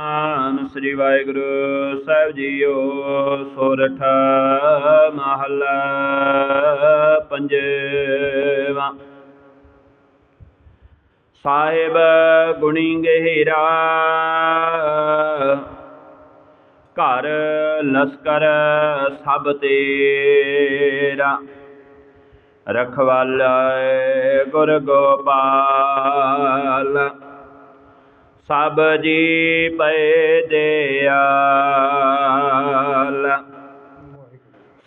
ਆਨ ਸ੍ਰੀ ਵਾਹਿਗੁਰੂ ਸਾਹਿਬ JIO, ਸੋਰਠ ਮਹਲਾ ਪੰਜਵਾ। ਸਾਹਿਬ ਗੁਣੀ ਗਹਿਰਾ, ਘਰ ਲਸਕਰ ਸਭ ਤੇਰਾ। ਰਖਵਾਲਾ ਗੁਰ ਗੋਪਾਲ। ਸਭ ਜੀ ਪਏ ਦਿਆਲ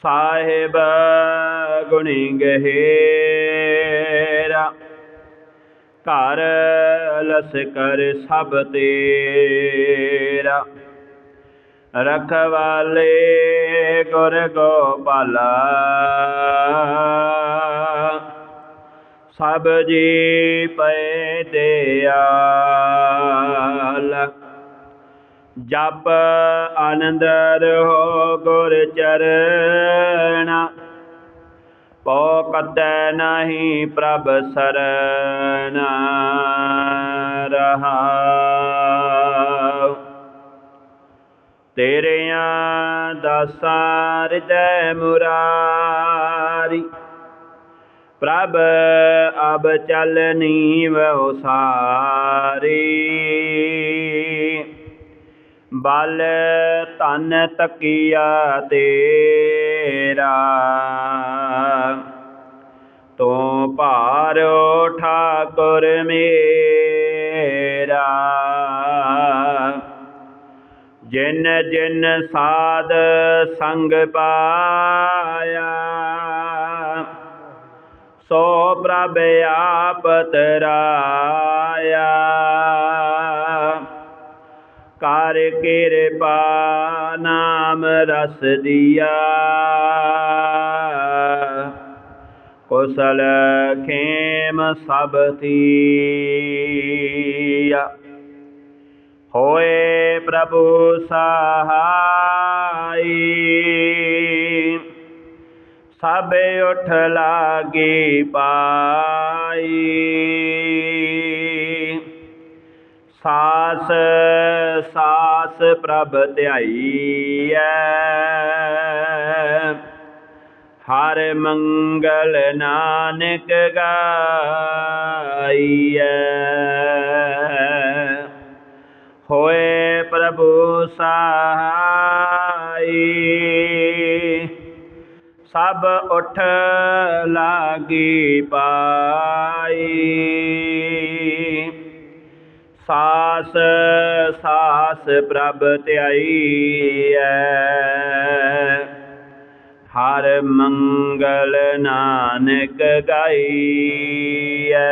ਸਾਹਿਬ ਗੁਣੀ ਗਹਿਰਾ ਘਰ ਲਸਕਰ ਸਭ ਤੇਰਾ। ਰਖਵਾਲੇ ਗੁਰ ਗੋਪਾਲਾ ਸਭ ਜੀ ਪਏ ਦਿਆਲ। ਜਪ ਆਨੰਦ ਰਹੋ ਗੁਰ ਚਰਣਾ ਪੋ ਕਤੈ ਨਹੀਂ ਪ੍ਰਭ ਸਰਣ ਰਹਾ ਤੇਰਿਆਂ ਦਾਸਾਂ ਹਿਰਦੈ ਮੁਰਾਰੀ। ਪ੍ਰਭ ਅਬ ਚਲਨੀ ਵਹੁ ਸਾਰੀ ਬਲ ਤਨ ਤਕੀਆ ਤੇਰਾ, ਤੂੰ ਭਾਰੋ ਠਾਕੁਰ ਮੇਰਾ। ਜਿਨ ਜਿਨ ਸਾਧ ਸੰਗ ਪਾਇਆ ਸੋ ਪ੍ਰਭ ਆਪ ਤਰਾਇਆ ਕਰ ਕਿਰਪਾ ਨਾਮ ਰਸ ਦੀਆ। ਕੁਸਲ ਖੇਮ ਸਭ ਤੀਆ। ਹੋਏ ਪ੍ਰਭੂ ਸਹਾਈ। ਸਭ ਉਠ ਲਾਗੀ ਪਾਈ। ਸਾਸ ਸਾਸ ਪ੍ਰਭ ਧਿਆਈਐ। ਹਰ ਮੰਗਲ ਨਾਨਕ ਗਾਈਐ। ਹੋਏ ਪ੍ਰਭੂ ਸਹਾਈ। ਸਭ ਉਠ ਲਾਗੀ ਪਾਈ। ਸਾਸ ਸਾਸ ਪ੍ਰਭ ਧਿਆਈਐ ਹਰ ਮੰਗਲ ਨਾਨਕ ਗਾਈਐ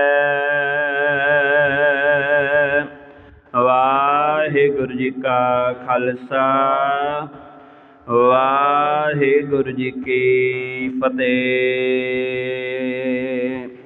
ਵਾਹਿਗੁਰੂ ਜੀ ਕਾ ਖਾਲਸਾ। ਵਾਹਿਗੁਰੂ ਜੀ ਕੀ ਫਤਿਹ।